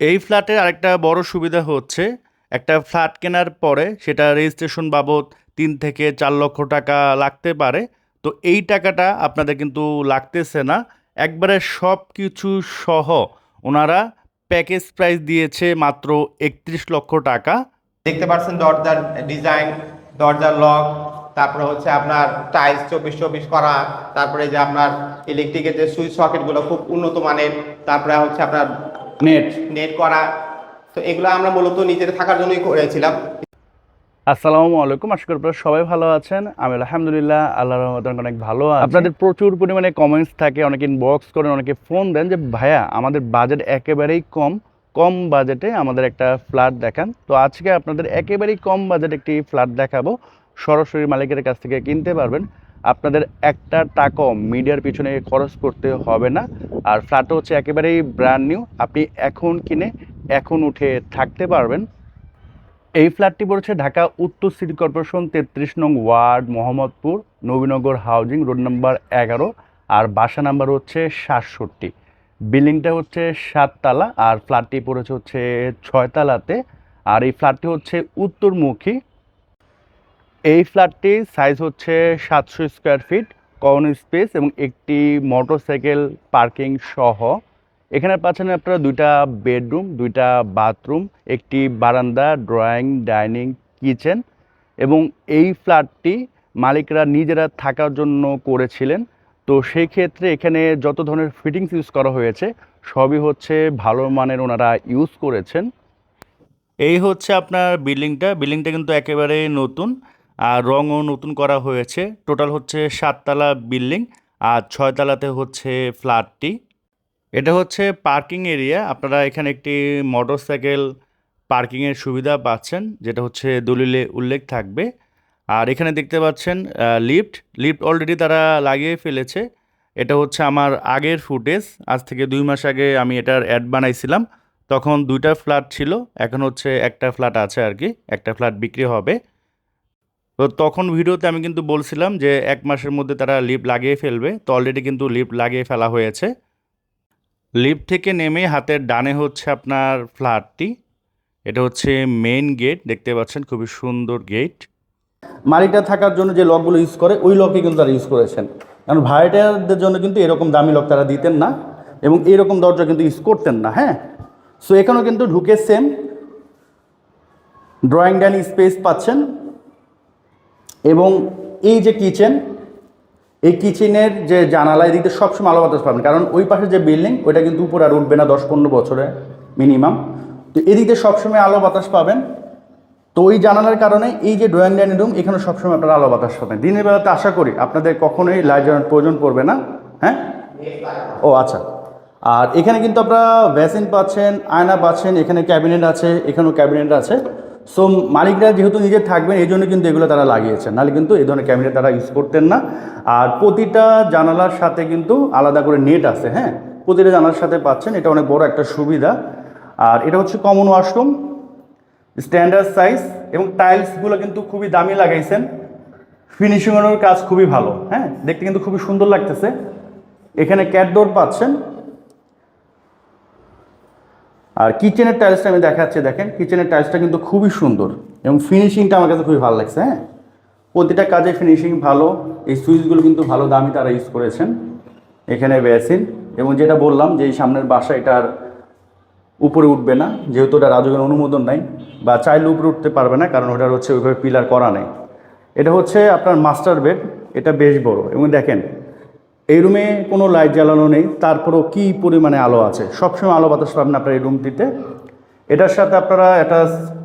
এই ফ্ল্যাটের আরেকটা বড় সুবিধা হচ্ছে, একটা ফ্ল্যাট কেনার পরে সেটা রেজিস্ট্রেশন বাবদ তিন থেকে চার লক্ষ টাকা লাগতে পারে। তো এই টাকাটা আপনাদের কিন্তু লাগতেছে না। একবারে সব কিছু সহ ওনারা প্যাকেজ প্রাইস দিয়েছে মাত্র একত্রিশ লক্ষ টাকা। দেখতে পাচ্ছেন দরজার ডিজাইন, দরজার লক, তারপরে হচ্ছে আপনার টাইলস চব্বিশ চব্বিশ করা, তারপরে যে আপনার ইলেকট্রিকের যে সুইচ সকেটগুলো খুব উন্নত মানের, তারপরে হচ্ছে আপনার নেট নেট করা। তো এগুলো আমরা মূলত নিজের থাকার জন্যই করেছিলাম। আসসালামু আলাইকুম। আশা করি আপনারা সবাই ভালো আছেন। আমি আলহামদুলিল্লাহ আল্লাহর রহমতে অনেক ভালো আছি। আপনাদের প্রচুর পরিমাণে কমেন্টস থাকে অনেকে ইনবক্স করেন অনেকে ফোন দেন যে ভাইয়া আমাদের বাজেট একেবারেই কম। কম বাজেটে আমাদের একটা ফ্ল্যাট দেখান। তো আজকে আপনাদের একেবারেই কম বাজেট একটি ফ্ল্যাট দেখাবো। সরাসরি মালিকের কাছ থেকে কিনতে পারবেন। আপনাদের একটা টাকাও মিডিয়ার পিছনে খরচ করতে হবে না। আর ফ্ল্যাটটা হচ্ছে একেবারেই ব্র্যান্ড নিউ আপনি এখন কিনে এখন উঠে থাকতে পারবেন। এই ফ্ল্যাটটি পড়েছে ঢাকা উত্তর সিটি কর্পোরেশন তেত্রিশ নং ward, Mohammadpur, Nabinagar housing road number এগারো। আর বাসা নাম্বার হচ্ছে সাতষট্টি। বিল্ডিংটা হচ্ছে সাততলা, আর ফ্ল্যাটটি পড়েছে হচ্ছে ছয়তলাতে। আর এই ফ্ল্যাটটি হচ্ছে উত্তরমুখী এই ফ্ল্যাটটি সাইজ হচ্ছে সাতশো স্কোয়ার ফিট কমন স্পেস এবং একটি মোটরসাইকেল পার্কিং সহ। এখানে পাচ্ছেন আপনারা দুইটা বেডরুম দুইটা বাথরুম একটি বারান্দা ড্রয়িং ডাইনিং কিচেন এবং এই ফ্ল্যাটটি মালিকরা নিজেরা থাকার জন্য করেছিলেন। তো সেই ক্ষেত্রে এখানে যত ধরনের ফিটিংস ইউজ করা হয়েছে, সবই হচ্ছে ভালো মানের ওনারা ইউজ করেছেন। এই হচ্ছে আপনার বিল্ডিংটা বিল্ডিংটা কিন্তু একেবারে নতুন। আর রঙও নতুন করা হয়েছে। টোটাল হচ্ছে সাততলা বিল্ডিং আর ছয়তলাতে হচ্ছে ফ্ল্যাটটি। এটা হচ্ছে পার্কিং এরিয়া। আপনারা এখানে একটি মোটরসাইকেল পার্কিংয়ের সুবিধা পাচ্ছেন, যেটা হচ্ছে দলিলে উল্লেখ থাকবে। আর এখানে দেখতে পাচ্ছেন লিফট। লিফট অলরেডি তারা লাগিয়ে ফেলেছে। এটা হচ্ছে আমার আগের ফুটেজ। আজ থেকে দুই মাস আগে আমি এটার অ্যাড বানাইছিলাম। তখন দুইটা ফ্ল্যাট ছিল, এখন হচ্ছে একটা ফ্ল্যাট আছে আর কি, একটা ফ্ল্যাট বিক্রি হবে। তো তখন ভিডিওতে আমি কিন্তু বলছিলাম যে এক মাসের মধ্যে তারা লিফট লাগিয়ে ফেলবে। তো অলরেডি কিন্তু লিফট লাগিয়ে ফেলা হয়েছে। লিফট থেকে নেমে হাতের ডানে হচ্ছে আপনার ফ্ল্যাটটি। এটা হচ্ছে মেইন গেট দেখতে পাচ্ছেন খুবই সুন্দর গেট মালিকটা থাকার জন্য যে লকগুলো ইউজ করে, ওই লকই কিন্তু তারা ইউজ করেছেন। কারণ ভাড়াটিয়ারদের জন্য কিন্তু এরকম দামি লক তারা দিতেন না এবং এরকম দরজা কিন্তু ইউজ করতেন না হ্যাঁ? সো এখানেও কিন্তু ঢুকে সেম ড্রয়িং ডাইনিং স্পেস পাচ্ছেন। এবং এই যে কিচেন, এই কিচেনের যে জানালা এদিকে সবসময় আলো বাতাস পাবেন। কারণ ওই পাশে যে বিল্ডিং ওইটা কিন্তু উপর আর উঠবে না দশ পনেরো বছরে মিনিমাম তো এদিকে সবসময় আলো বাতাস পাবেন। তো ওই জানালার কারণে এই যে ড্রয়িং ডাইনিং রুম এখানে সবসময় আপনারা আলো বাতাস পাবেন। দিনের বেলাতে আশা করি আপনাদের কখনোই লাইট প্রয়োজন পড়বে না। হ্যাঁ? ও আচ্ছা। আর এখানে কিন্তু আপনারা ভ্যাসিন পাচ্ছেন, আয়না পাচ্ছেন, এখানে ক্যাবিনেট আছে, এখানেও ক্যাবিনেট আছে। সো মালিকরা যেহেতু নিজে থাকবেন, এই জন্য কিন্তু এগুলো তারা লাগিয়েছেন। নাহলে কিন্তু এই ধরনের ক্যাবিনেট তারা ইউজ করতেন না। আর প্রতিটা জানালার সাথে কিন্তু আলাদা করে নেট আছে হ্যাঁ? প্রতিটা জানালার সাথে পাচ্ছেন, এটা অনেক বড় একটা সুবিধা। আর এটা হচ্ছে কমন ওয়াশরুম স্ট্যান্ডার্ড সাইজ এবং টাইলসগুলো কিন্তু খুবই দামি লাগাইছেন। ফিনিশিংয়ের কাজ খুবই ভালো হ্যাঁ? দেখতে কিন্তু খুবই সুন্দর লাগতেছে। এখানে ক্যাটডোর পাচ্ছেন। আর কিচেনের টাইলসটা আমি দেখাচ্ছি, দেখেন কিচেনের টাইলসটা কিন্তু খুবই সুন্দর এবং ফিনিশিংটা আমার কাছে খুবই ভালো লাগছে হ্যাঁ? প্রতিটা কাজে ফিনিশিং ভালো, এই সুইচগুলো কিন্তু ভালো দামি তারা ইউজ করেছেন, এখানে বেসিন এবং যেটা বললাম যে এই সামনের বাসা এটার উপরে উঠবে না, যেহেতু ওটা রাজকের অনুমোদন নাই, বা চাইলে উপরে উঠতে পারবে না, কারণ ওটার হচ্ছে ওইভাবে পিলার করা নেই। এটা হচ্ছে আপনার মাস্টার বেড এটা বেশ বড়। এবং দেখেন এই রুমে কোনো লাইট জ্বালানো নেই, তারপরেও কী পরিমাণে আলো আছে? সবসময় আলো বাতাস পাবেন আপনার এই রুমটিতে। এটার সাথে আপনারা একটা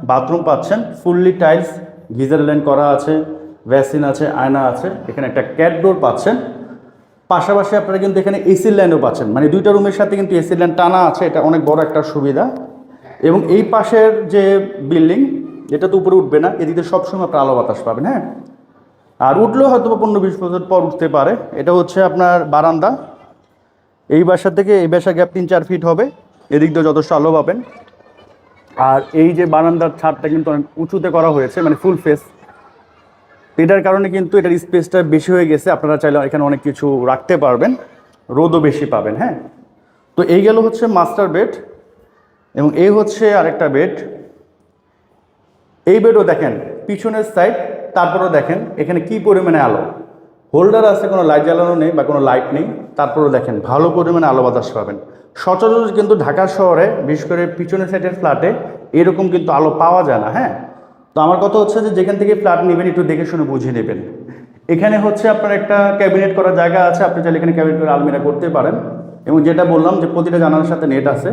বাথরুম পাচ্ছেন ফুললি টাইলস গিজার লাইন করা আছে ভ্যাসিন আছে, আয়না আছে, এখানে একটা ক্যাট ডোর পাচ্ছেন। পাশাপাশি আপনারা কিন্তু এখানে এসি লাইনও পাচ্ছেন। মানে দুইটা রুমের সাথে কিন্তু এসি লাইন টানা আছে, এটা অনেক বড় একটা সুবিধা। এবং এই পাশের যে বিল্ডিং এটা তো উপরে উঠবে না, এদিকে সবসময় আপনার আলো বাতাস পাবেন হ্যাঁ? আর উঠলেও হয়তো বা পনেরো বিশ বছর পর উঠতে পারে। এটা হচ্ছে আপনার বারান্দা। এই বাসা থেকে এই বাসা গ্যাপ তিন চার ফিট হবে। এদিক দিয়ে যথেষ্ট আলো পাবেন। আর এই যে বারান্দার ছাদটা কিন্তু অনেক উঁচুতে করা হয়েছে মানে ফুল ফেস এটার কারণে কিন্তু এটার স্পেসটা বেশি হয়ে গেছে। আপনারা চাইলে এখানে অনেক কিছু রাখতে পারবেন। রোদও বেশি পাবেন হ্যাঁ? তো এই গেল হচ্ছে মাস্টার বেড এবং এই হচ্ছে আরেকটা বেড এই বেডও দেখেন, পিছনের সাইড তারপরেও দেখেন, এখানে কি পরিমাণে আলো? হোল্ডার আছে, কোনো লাইট জ্বালানো নেই বা কোনো লাইট নেই, তারপরেও দেখেন, ভালো পরিমাণে আলো বাতাস পাবেন। সচরাচর কিন্তু ঢাকা শহরে, বিশেষ করে পিছনের সাইডের ফ্ল্যাটে এরকম কিন্তু আলো পাওয়া যায় না হ্যাঁ? তো আমার কথা হচ্ছে যে, যেখান থেকে ফ্ল্যাট নেবেন, একটু দেখে শুনে বুঝে নেবেন। এখানে হচ্ছে আপনার একটা ক্যাবিনেট করার জায়গা আছে, আপনি চাইলে এখানে ক্যাবিনেট করে আলমিরা করতে পারেন। এবং যেটা বললাম যে, প্রতিটা জানালার সাথে নেট আছে।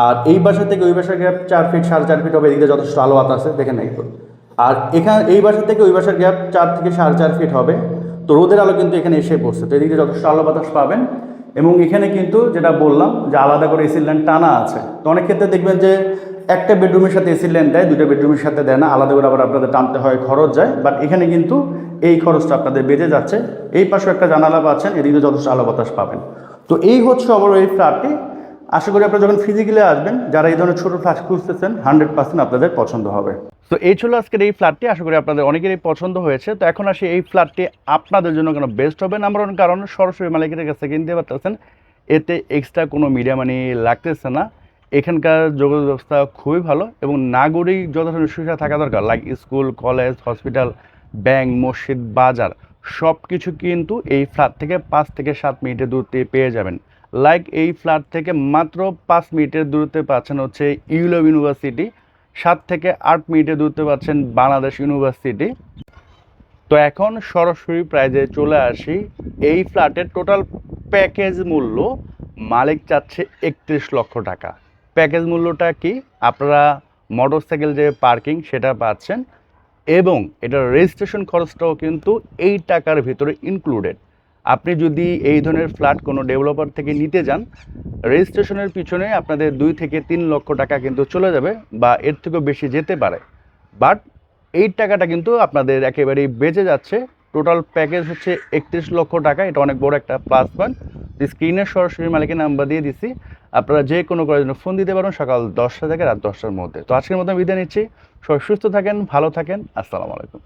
আর এই বাসা থেকে ওই বাসার গ্যাপ চার ফিট সাড়ে চার ফিট হবে, এদিকে যথেষ্ট আলো আছে, দেখেন তো। আর এখানে এই বাসা থেকে ওই বাসার গ্যাপ চার থেকে সাড়ে চার ফিট হবে। তো রোদের আলো কিন্তু এখানে এসে পড়ছে। তো এদিকে যথেষ্ট আলো বাতাস পাবেন। এবং এখানে কিন্তু যেটা বললাম যে আলাদা করে এসির লাইন টানা আছে। তো অনেক ক্ষেত্রে দেখবেন যে একটা বেডরুমের সাথে এসির লাইন দেয় দুটো বেডরুমের সাথে দেয় না। আলাদা করে আবার আপনাদের টানতে হয়, খরচ যায়। বাট এখানে কিন্তু এই খরচটা আপনাদের বেঁচে যাচ্ছে। এই পাশে একটা জানালা পাচ্ছেন, এদিকে যথেষ্ট আলো বাতাস পাবেন। তো এই হচ্ছে আবার এই ফ্ল্যাটটি আশা করি আপনারা যখন ফিজিক্যালি আসবেন, যারা এই ধরনের ছোটো ফ্ল্যাট খুঁজতেছেন হান্ড্রেড পার্সেন্ট আপনাদের পছন্দ হবে। তো এই ছিল আজকের এই ফ্ল্যাটটি আশা করি আপনাদের অনেকেরই পছন্দ হয়েছে। তো এখন আসি এই ফ্ল্যাটটি আপনাদের জন্য কেন বেস্ট হবে? নাম্বার ওয়ান কারণ, সরাসরি মালিকের কাছে কিনতে পারতেছেন। এতে এক্সট্রা কোনো মিডিয়া মানি লাগতেছে না। এখানকার যোগাযোগ ব্যবস্থা খুবই ভালো এবং নাগরিক যত ধরনের সুবিধা থাকা দরকার। Like school college hospital bank মসজিদ, বাজার সব কিছু কিন্তু এই ফ্ল্যাট থেকে পাঁচ থেকে সাত মিনিটের দূরত্বে পেয়ে যাবেন। লাইক এই ফ্ল্যাট থেকে মাত্র পাঁচ মিনিটের দূরত্বে পাচ্ছেন হচ্ছে ইউলভ ইউনিভার্সিটি সাত থেকে আট মিনিটের দূরত্বে পাচ্ছেন বাংলাদেশ ইউনিভার্সিটি তো এখন সরাসরি প্রাইজে চলে আসি। এই ফ্ল্যাটের টোটাল প্যাকেজ মূল্য মালিক চাচ্ছে একত্রিশ লক্ষ টাকা। প্যাকেজ মূল্যটা কি? আপনারা মোটরসাইকেল যে পার্কিং সেটা পাচ্ছেন এবং এটার রেজিস্ট্রেশন খরচটাও কিন্তু এই টাকার ভিতরে ইনক্লুডেড আপনি যদি এই ধরনের ফ্ল্যাট কোনো ডেভেলপার থেকে নিতে যান, রেজিস্ট্রেশনের পিছনে আপনাদের দুই থেকে তিন লক্ষ টাকা কিন্তু চলে যাবে বা এর থেকেও বেশি যেতে পারে। বাট এই টাকাটা কিন্তু আপনাদের একেবারেই বেঁচে যাচ্ছে। টোটাল প্যাকেজ হচ্ছে একত্রিশ লক্ষ টাকা। এটা অনেক বড় একটা প্লাস পয়েন্ট স্ক্রিনের সরাসরি মালিকের নাম্বার দিয়ে দিছি আপনারা যে কোনো করার জন্য ফোন দিতে পারেন সকাল দশটা থেকে রাত দশটার মধ্যে। তো আজকের মতো বিদায় নিচ্ছি। সবাই সুস্থ থাকেন, ভালো থাকেন। আসসালামু আলাইকুম।